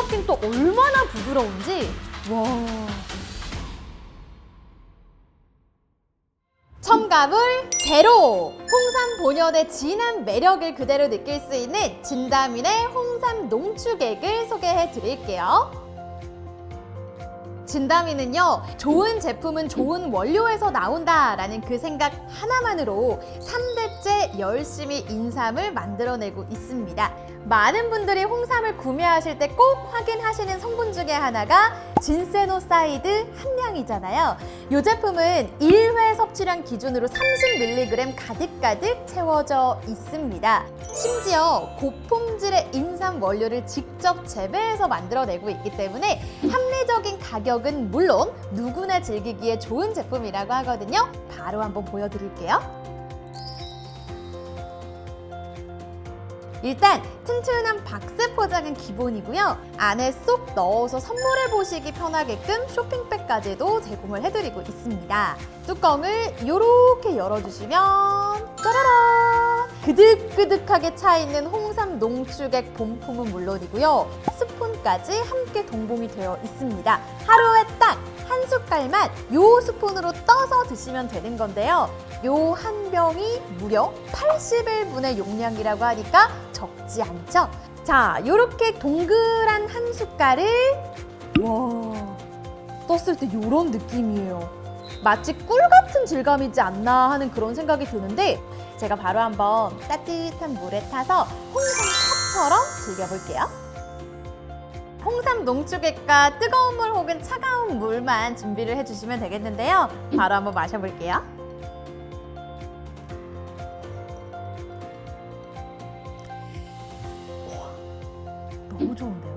부드럽긴 또 얼마나 부드러운지 와. 첨가물 제로! 홍삼 본연의 진한 매력을 그대로 느낄 수 있는 진다민의 홍삼 농축액을 소개해 드릴게요. 진다민은요, 좋은 제품은 좋은 원료에서 나온다라는 그 생각 하나만으로 3대 째 열심히 인삼을 만들어내고 있습니다. 많은 분들이 홍삼을 구매하실 때 꼭 확인하시는 성분 중에 하나가 진세노사이드 함량이잖아요. 이 제품은 1회 섭취량 기준으로 30mg 가득가득 채워져 있습니다. 심지어 고품질의 인삼 원료를 직접 재배해서 만들어내고 있기 때문에 합리적인 가격은 물론 누구나 즐기기에 좋은 제품이라고 하거든요. 바로 한번 보여드릴게요. 일단 튼튼한 박스 포장은 기본이고요. 안에 쏙 넣어서 선물해 보시기 편하게끔 쇼핑백까지도 제공을 해드리고 있습니다. 뚜껑을 이렇게 열어주시면 짜라란! 그득그득하게 차있는 홍삼 농축액 본품은 물론이고요. 스푼까지 함께 동봉이 되어 있습니다. 하루에 딱 한 숟갈만 요 스푼으로 떠서 드시면 되는 건데요. 요 한 병이 무려 80일분의 용량이라고 하니까 적지 않죠? 자, 요렇게 동그란 한 숟갈을 와 떴을 때 요런 느낌이에요. 마치 꿀 같은 질감이지 않나 하는 그런 생각이 드는데 제가 바로 한번 따뜻한 물에 타서 홍삼 컵처럼 즐겨볼게요. 홍삼 농축액과 뜨거운 물 혹은 차가운 물만 준비를 해주시면 되겠는데요. 바로 한번 마셔볼게요. 너무 좋은데요?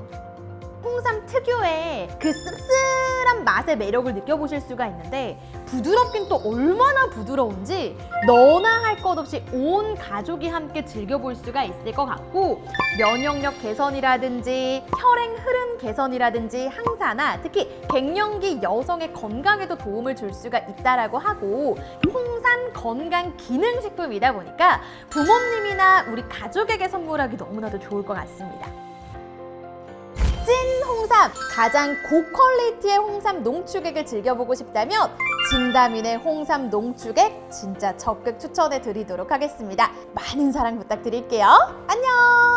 홍삼 특유의 그 씁쓸한 맛의 매력을 느껴보실 수가 있는데 부드럽긴 또 얼마나 부드러운지 너나 할 것 없이 온 가족이 함께 즐겨볼 수가 있을 것 같고 면역력 개선이라든지 혈행 흐름 개선이라든지 항산화 특히 갱년기 여성의 건강에도 도움을 줄 수가 있다라고 하고 홍삼 건강 기능 식품이다 보니까 부모님이나 우리 가족에게 선물하기 너무나도 좋을 것 같습니다. 찐 홍삼 가장 고퀄리티의 홍삼 농축액을 즐겨보고 싶다면 진다민의 홍삼 농축액 진짜 적극 추천해 드리도록 하겠습니다. 많은 사랑 부탁드릴게요. 안녕.